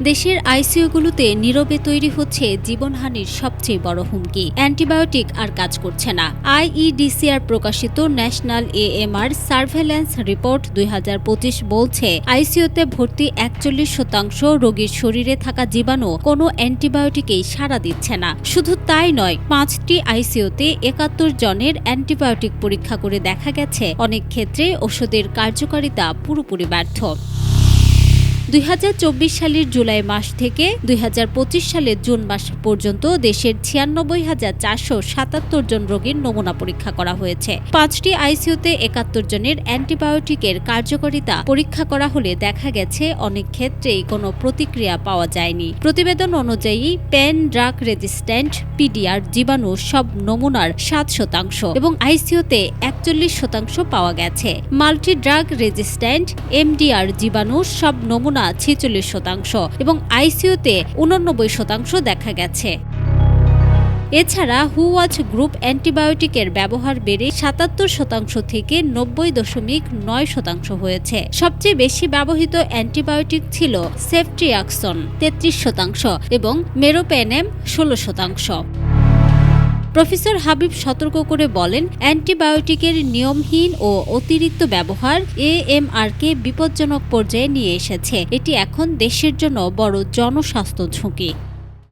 দেশের আইসিইউগুলোতে নীরবে তৈরি হচ্ছে জীবনহানির সবচেয়ে বড় হুমকি। অ্যান্টিবায়োটিক আর কাজ করছে না। আইইডিসিআর প্রকাশিত ন্যাশনাল এএমআর সার্ভেলেন্স রিপোর্ট দুই হাজার পঁচিশ বলছে, আইসিইউতে ভর্তি একচল্লিশ শতাংশ রোগীর শরীরে থাকা জীবাণু কোনো অ্যান্টিবায়োটিকেই সাড়া দিচ্ছে না। শুধু তাই নয়, পাঁচটি আইসিইউতে একাত্তর জনের অ্যান্টিবায়োটিক পরীক্ষা করে দেখা গেছে। অনেক ক্ষেত্রে ওষুধের কার্যকারিতা পুরোপুরি ব্যর্থ। দুই হাজার চব্বিশ সালের জুলাই মাস থেকে দুই হাজার পঁচিশ সালের জুন মাস পর্যন্ত দেশের ছিয়ানব্বই হাজার চারশো সাতাত্তর জন রোগীর নমুনা পরীক্ষা করা হয়েছে। পাঁচটি আইসিইউতে একাত্তর জনের অ্যান্টিবায়োটিকের কার্যকারিতা পরীক্ষা করা হলে দেখা গেছে অনেক ক্ষেত্রেই কোনো প্রতিক্রিয়া পাওয়া যায়নি। প্রতিবেদন অনুযায়ী পেন ড্রাগ রেজিস্ট্যান্ট, পিডিআর জীবাণু সব নমুনার সাত শতাংশ এবং আইসিইউতে একচল্লিশ শতাংশ পাওয়া গেছে। মাল্টি ড্রাগ রেজিস্ট্যান্ট, এমডিআর জীবাণু সব নমুনা ছেচল্লিশ শতাংশ এবং আইসিইউতে উননব্বই শতাংশ দেখা গেছে। এছাড়া হুওয়াচ গ্রুপ অ্যান্টিবায়োটিকের ব্যবহার বেড়ে সাতাত্তর শতাংশ থেকে নব্বই দশমিক নয় শতাংশ হয়েছে। সবচেয়ে বেশি ব্যবহৃত অ্যান্টিবায়োটিক ছিল সেফট্রিয়াক্সন, তেত্রিশ শতাংশ এবং মেরোপেনেম, ষোলো শতাংশ। প্রফেসর হাবিব সতর্ক করে বলেন, অ্যান্টিবায়োটিকের নিয়মহীন ও অতিরিক্ত ব্যবহার এএমআরকে বিপজ্জনক পর্যায়ে নিয়ে এসেছে। এটি এখন দেশের জন্য বড় জনস্বাস্থ্য ঝুঁকি।